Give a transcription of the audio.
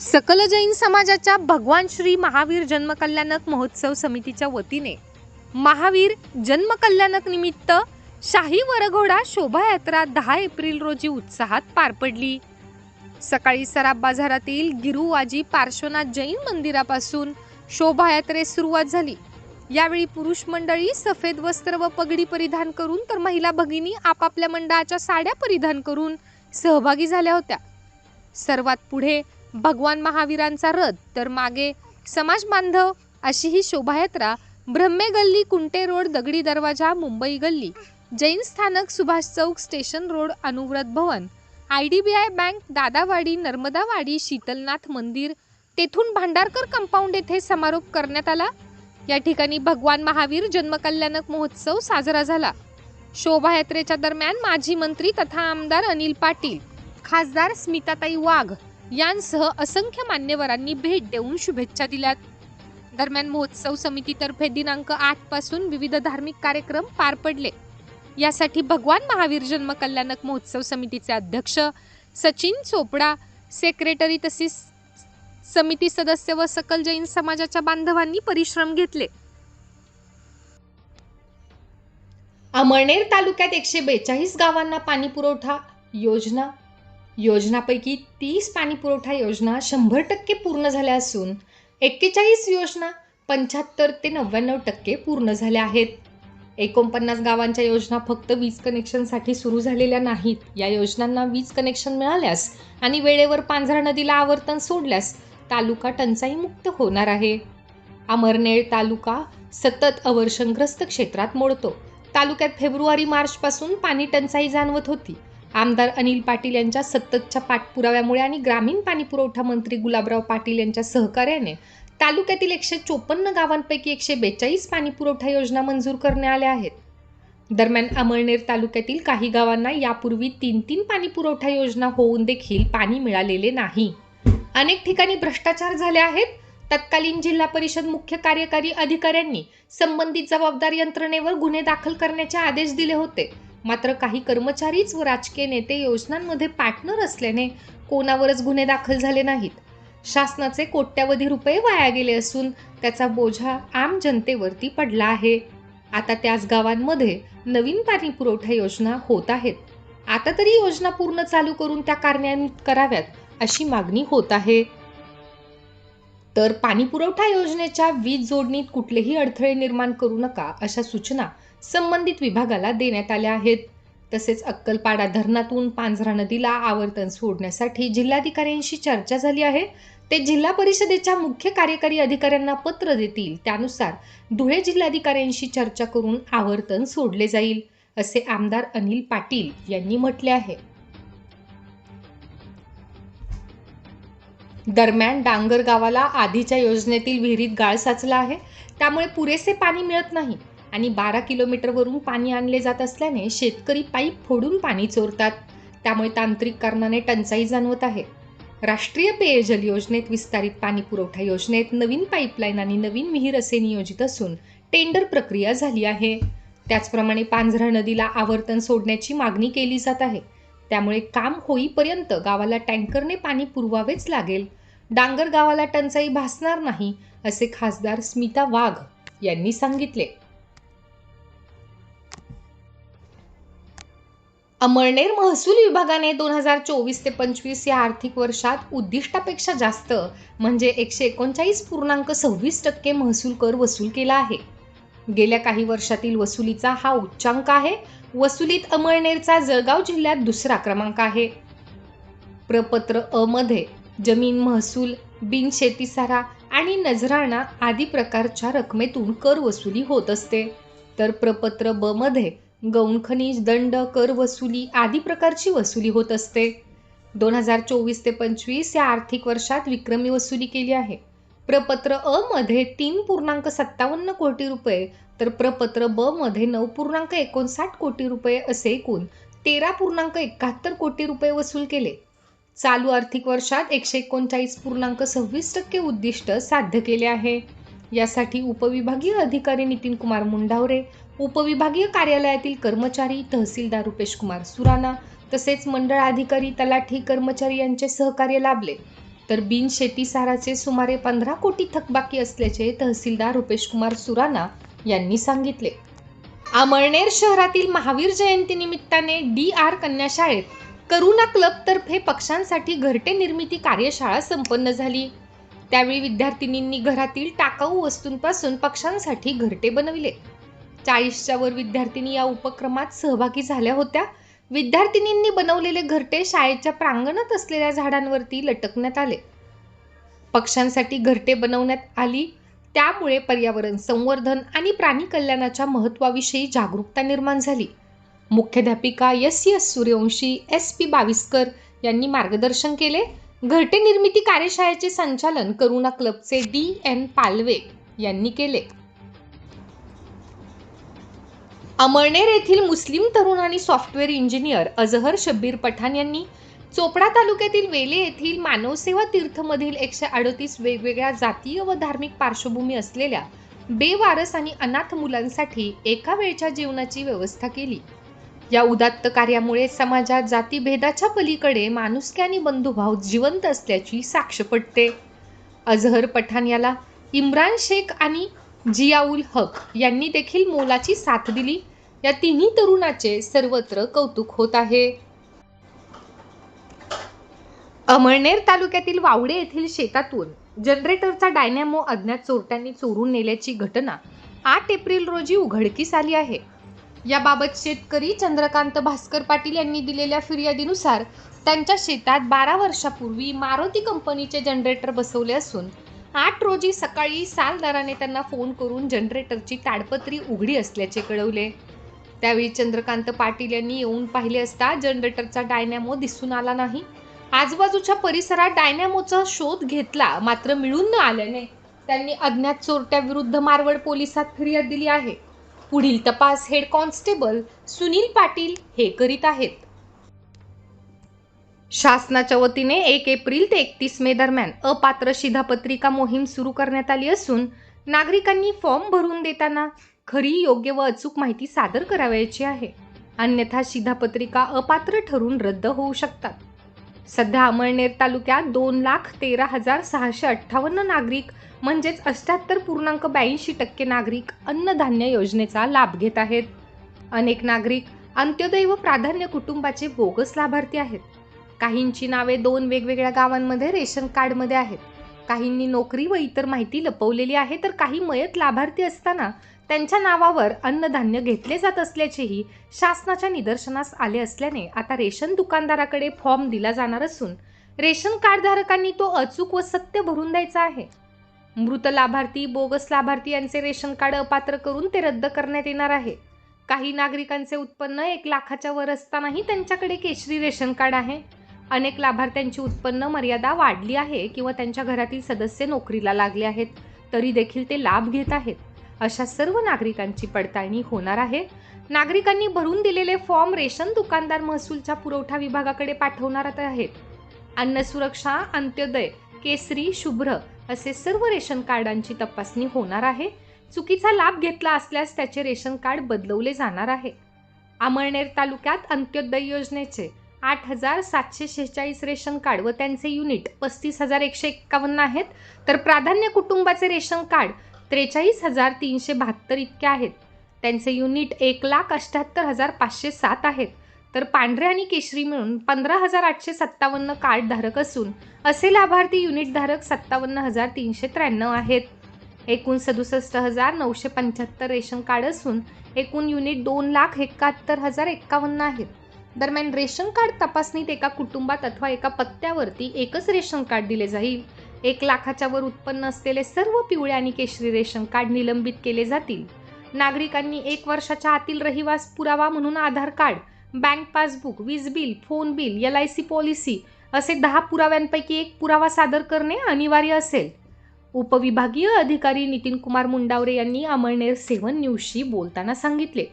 सकल जैन समाजाच्या भगवान श्री महावीर जन्मकल्याणक महोत्सव समितीच्या वतीने महावीर जन्मकल्याणक निमित्त शाही वरघोडा शोभायात्रा दहा एप्रिल रोजी उत्साहात पार पडली. सकाळी सराब बाजारातील गिरुवाजी पार्श्वनाथ जैन मंदिरापासून शोभायात्रेस सुरुवात झाली. यावेळी पुरुष मंडळी सफेद वस्त्र व पगडी परिधान करून तर महिला भगिनी आपापल्या मंडळाच्या साड्या परिधान करून सहभागी झाल्या होत्या. सर्वात पुढे भगवान महावीरांचा रथ तर मागे समाज बांधव अशी ही शोभायात्रा ब्रह्मे गल्ली कुंटे रोड दगडी दरवाजा मुंबई गल्ली जैन स्थानक Subhash Chowk station road Anuvrat Bhavan I D B I bank Dadawadi Narmadawadi Sheetalnath मंदिर तेथून भांडारकर कंपाऊंड येथे समारोप करण्यात आला. या ठिकाणी भगवान महावीर जन्मकल्याणक महोत्सव साजरा झाला. शोभायात्रेच्या दरम्यान माजी मंत्री तथा आमदार अनिल पाटील खासदार स्मिताताई वाघ यांसह असंख्य मान्यवरांनी भेट देऊन शुभेच्छा दिल्यात. दरम्यान महोत्सव समितीतर्फे दिनांक आठपासून विविध धार्मिक कार्यक्रम पार पडले. यासाठी भगवान महावीर जन्म कल्याणक महोत्सव समितीचे अध्यक्ष सचिन चोपडा सेक्रेटरी तसेच समिती सदस्य व सकल जैन समाजाच्या बांधवांनी परिश्रम घेतले. अमळनेर तालुक्यात एकशे बेचाळीस गावांना पाणी पुरवठा योजना योजनापैकी तीस पाणी पुरवठा योजना शंभर टक्के पूर्ण झाल्या असून एक्केचाळीस योजना पंच्याहत्तर ते नव्याण्णव टक्के पूर्ण झाल्या आहेत. एकोणपन्नास गावांच्या योजना फक्त वीज कनेक्शनसाठी सुरू झालेल्या नाहीत. या योजनांना वीज कनेक्शन मिळाल्यास आणि वेळेवर पांझरा नदीला आवर्तन सोडल्यास तालुका टंचाईमुक्त होणार आहे. अमरनेर तालुका सतत अवर्षणग्रस्त क्षेत्रात मोडतो. तालुक्यात फेब्रुवारी मार्चपासून पाणी टंचाई जाणवत होती. आमदार अनिल पाटील यांच्या सततच्या पाठपुराव्यामुळे आणि ग्रामीण पाणी पुरवठा मंत्री गुलाबराव पाटील यांच्या सहकार्याने तालुक्यातील एकशे चोपन्न गावांपैकी एकशे बेचाळीस पाणी पुरवठा योजना मंजूर करण्यात आल्या आहेत. दरम्यान अमळनेर तालुक्यातील काही गावांना यापूर्वी तीन तीन पाणी पुरवठा योजना होऊन देखील पाणी मिळालेले नाही. अनेक ठिकाणी भ्रष्टाचार झाले आहेत. तत्कालीन जिल्हा परिषद मुख्य कार्यकारी अधिकाऱ्यांनी संबंधित जबाबदार यंत्रणेवर गुन्हे दाखल करण्याचे आदेश दिले होते. मात्र काही कर्मचारीच व राजकीय नेते योजनांमध्ये पार्टनर असल्याने कोणावरच गुन्हे दाखल झाले नाहीत. शासनाचे कोट्यावधी रुपये वाया गेले असून त्याचा बोझा आम जनतेवरती पडला आहे. आता त्याच गावांमध्ये नवीन पाणी पुरवठा योजना होत आहेत. आता तरी योजना पूर्ण चालू करून त्या कार्यान्वित कराव्यात अशी मागणी होत आहे. तर पाणी पुरवठा योजनेच्या वीज जोडणीत कुठलेही अडथळे निर्माण करू नका अशा सूचना संबंधित विभागाला देण्यात आल्या आहेत. तसेच अक्कलपाडा धरणातून पांझरा नदीला आवर्तन सोडण्यासाठी जिल्हाधिकाऱ्यांशी चर्चा झाली आहे. ते जिल्हा परिषदेच्या मुख्य कार्यकारी अधिकाऱ्यांना पत्र देतील. त्यानुसार धुळे जिल्हाधिकाऱ्यांशी चर्चा करून आवर्तन सोडले जाईल असे आमदार अनिल पाटील यांनी म्हटले आहे. दरम्यान डांगर गावाला आधीच्या योजनेतील विहिरीत गाळ साचला आहे. त्यामुळे पुरेसे पाणी मिळत नाही. आणि बारा किलोमीटरवरून पाणी आणले जात असल्याने शेतकरी पाईप फोडून पाणी चोरतात. त्यामुळे तांत्रिक कारणाने टंचाई जाणवत आहे. राष्ट्रीय पेयजल योजनेत विस्तारित पाणी पुरवठा योजनेत नवीन पाईपलाईन आणि नवीन विहीर असे नियोजित असून टेंडर प्रक्रिया झाली आहे. त्याचप्रमाणे पांझरा नदीला आवर्तन सोडण्याची मागणी केली जात आहे. त्यामुळे काम होईपर्यंत गावाला टँकरने पाणी पुरवावेच लागेल. डांगर गावाला टंचाई भासणार नाही असे खासदार स्मिता वाघ यांनी सांगितले. अमळनेर महसूल विभागाने दोन हजार चोवीस ते पंचवीस या आर्थिक वर्षात उद्दिष्टापेक्षा जास्त म्हणजे एकशे एकोणचाळीस पूर्णांक सव्वीस टक्के महसूल कर वसूल केला आहे. गेल्या काही वर्षातील वसुलीचा हा उच्चांक आहे. वसुलीत अमळनेरचा जळगाव जिल्ह्यात दुसरा क्रमांक आहे. प्रपत्र अ मध्ये जमीन महसूल बिनशेतीसारा आणि नजराणा आदी प्रकारच्या रकमेतून कर वसुली होत असते. तर प्रपत्र ब मध्ये गौण खनिज दंड कर वसुली आदी प्रकारची वसुली होत असते. दोन हजार चोवीस ते पंचवीस या आर्थिक वर्षात विक्रमी वसुली केली आहे. प्रपत्र अ मध्ये तीन पूर्णांक सत्तावन्न कोटी रुपये तर प्रपत्र ब मध्ये नऊ पूर्णांक एकोणसाठ कोटी रुपये असे एकूण तेरा पूर्णांक एकाहत्तर कोटी रुपये वसूल केले. चालू आर्थिक वर्षात एकशे एकोणचाळीस पूर्णांक सव्वीस टक्के उद्दिष्ट साध्य केले आहे. यासाठी उपविभागीय अधिकारी नितीन कुमार मुंडावरे उपविभागीय कार्यालयातील कर्मचारी तहसीलदार रुपेश कुमार सुराणा तसेच मंडळ अधिकारी तलाठी कर्मचारी यांचे सहकार्य लाभले. तर बिनशेती साराचे सुमारे पंधरा कोटी थकबाकी असल्याचे तहसीलदार रुपेश कुमार सुराणा यांनी सांगितले. अमळनेर शहरातील महावीर जयंती निमित्ताने डी आर कन्याशाळेत करुणा क्लब तर्फे पक्ष्यांसाठी घरटे निर्मिती कार्यशाळा संपन्न झाली. त्यावेळी विद्यार्थिनींनी घरातील टाकाऊ वस्तूंपासून पक्ष्यांसाठी घरटे बनविले. चाळीसच्या वर विद्यार्थिनी या उपक्रमात सहभागी झाल्या होत्या. विद्यार्थिनींनी बनवलेले घरटे शाळेच्या प्रांगणात असलेल्या झाडांवरती लटकण्यात आले. पक्ष्यांसाठी घरटे बनवण्यात आली. त्यामुळे पर्यावरण संवर्धन आणि प्राणी कल्याणाच्या महत्त्वाविषयी जागरूकता निर्माण झाली. मुख्याध्यापिका S S Suryavanshi S P Baviskar यांनी मार्गदर्शन केले. घरटे निर्मिती कार्यशाळेचे संचालन करुणा क्लबचे डी एन पालवे यांनी केले. अमळनेर येथील मुस्लिम तरुण आणि सॉफ्टवेअर इंजिनियर अजहर शब्बीर पठाण यांनी चोपडा तालुक्यातील वेले येथील मानवसेवा तीर्थमधील एकशे अडतीस वेगवेगळ्या जातीय व धार्मिक पार्श्वभूमी असलेल्या बेवारस आणि अनाथ मुलांसाठी एका वेळच्या जेवणाची व्यवस्था केली. या उदात्त कार्यामुळे समाजात जातीभेदाच्या पलीकडे माणुसकी आणि बंधुभाव जिवंत असल्याची साक्ष पटते. अझहर पठाण याला इम्रान शेख आणि जियाउल हक यांनी देखील मोलाची साथ दिली. या तिन्ही तरुणाचे सर्वत्र कौतुक होत आहे. अमळनेर तालुक्यातील वावडे येथील शेतातून जनरेटरचा डायनॅमो अज्ञात चोरट्यांनी चोरून नेल्याची घटना आठ एप्रिल रोजी उघडकीस आली आहे. याबाबत शेतकरी चंद्रकांत भास्कर पाटील यांनी दिलेल्या फिर्यादीनुसार त्यांच्या शेतात बारा वर्षापूर्वी मारुती कंपनीचे जनरेटर बसवले असून आठ रोजी सकाळी सालदाराने त्यांना फोन करून जनरेटरची ताडपत्री उघडी असल्याचे कळवले. त्यावेळी चंद्रकांत पाटील यांनी येऊन पाहिले असता जनरेटरचा डायनॅमो दिसून आला नाही. आजूबाजूच्या परिसरात डायनॅमोचा शोध घेतला मात्र मिळून न आल्याने त्यांनी अज्ञात चोरट्याविरुद्ध मारवड पोलिसात फिर्याद दिली आहे. पुढील तपास हेड कॉन्स्टेबल सुनील पाटील हे करीत आहेत. शासनाच्या वतीने एक एप्रिल ते एकतीस मे दरम्यान अपात्र शिधापत्रिका मोहीम सुरू करण्यात आली असून नागरिकांनी फॉर्म भरून देताना खरी योग्य व अचूक माहिती सादर करावयाची आहे. अन्यथा शिधापत्रिका अपात्र ठरून रद्द होऊ शकतात. सध्या अमळनेर तालुक्यात दोन लाख तेरा हजार सहाशे अठ्ठावन्न नागरिक म्हणजेच अष्ट्याहत्तर पूर्णांक ब्याऐंशी टक्के नागरिक अन्नधान्य योजनेचा लाभ घेत आहेत. अनेक नागरिक अंत्योदय व प्राधान्य कुटुंबाचे बोगस लाभार्थी आहेत. काहींची नावे दोन वेगवेगळ्या गावांमध्ये रेशन कार्डमध्ये आहेत. काहींनी नोकरी व इतर माहिती लपवलेली आहे तर काही मयत लाभार्थी असताना त्यांच्या नावावर अन्नधान्य घेतले जात असल्याचेही शासनाच्या निदर्शनास आले असल्याने आता रेशन दुकानदाराकडे फॉर्म दिला जाणार असून रेशन कार्डधारकांनी तो अचूक व सत्य भरून द्यायचा आहे. मृत लाभार्थी बोगस लाभार्थी यांचे रेशन कार्ड अपात्र करून ते रद्द करण्यात येणार आहे. काही नागरिकांचे उत्पन्न एक लाखाच्या वर असतानाही त्यांच्याकडे केशरी रेशन कार्ड आहे. अनेक लाभार्थ्यांची उत्पन्न मर्यादा वाढली आहे किंवा त्यांच्या घरातील सदस्य नोकरीला लागले आहेत तरी देखील ते लाभ घेत आहेत. अशा सर्व नागरिकांची पडताळणी होणार आहे. नागरिकांनी भरून दिलेले फॉर्म रेशन दुकानदार महसूलच्या पुरवठा विभागाकडे पाठवणार आहेत. अन्न सुरक्षा अंत्योदय केसरी शुभ्र असे सर्व रेशन कार्डांची तपासणी होणार आहे. चुकीचा लाभ घेतला असल्यास त्याचे रेशन कार्ड बदलवले जाणार आहे. अमळनेर तालुक्यात अंत्योदय योजनेचे आठ हजार सातशे शेहेचाळीस रेशन कार्ड व त्यांचे युनिट पस्तीस हजार एकशे एक्कावन्न आहेत. तर प्राधान्य कुटुंबाचे रेशन कार्ड त्रेचाळीस हजार तीनशे बहात्तर इतके आहेत. त्यांचे युनिट एक लाख अठ्ठ्याहत्तर हजार पाचशे सात आहेत. तर पांढरे आणि केशरी मिळून पंधरा हजार आठशे सत्तावन्न कार्ड धारक असून असे लाभार्थी युनिट धारक सत्तावन्न हजार तीनशे त्र्याण्णव आहेत. एकूण सदुसष्ट हजार नऊशे पंच्याहत्तर रेशन कार्ड असून एकूण युनिट दोन लाख एकाहत्तर हजार एक्कावन्न आहेत. दरम्यान रेशन कार्ड तपासणीत एका कुटुंबात अथवा एका पत्त्यावरती एकच रेशन कार्ड दिले जाईल. एक लाखाच्या वर उत्पन्न असलेले सर्व पिवळे आणि केशरी रेशन कार्ड निलंबित केले जातील. नागरिकांनी एक वर्षाच्या आतील रहिवास पुरावा म्हणून आधार कार्ड बँक पासबुक वीज bill phone bill L I C policy असे दहा पुराव्यांपैकी एक पुरावा सादर करणे अनिवार्य असेल. उपविभागीय अधिकारी नितीन कुमार मुंडावरे यांनी अमळनेर सेवन न्यूजशी बोलताना सांगितले.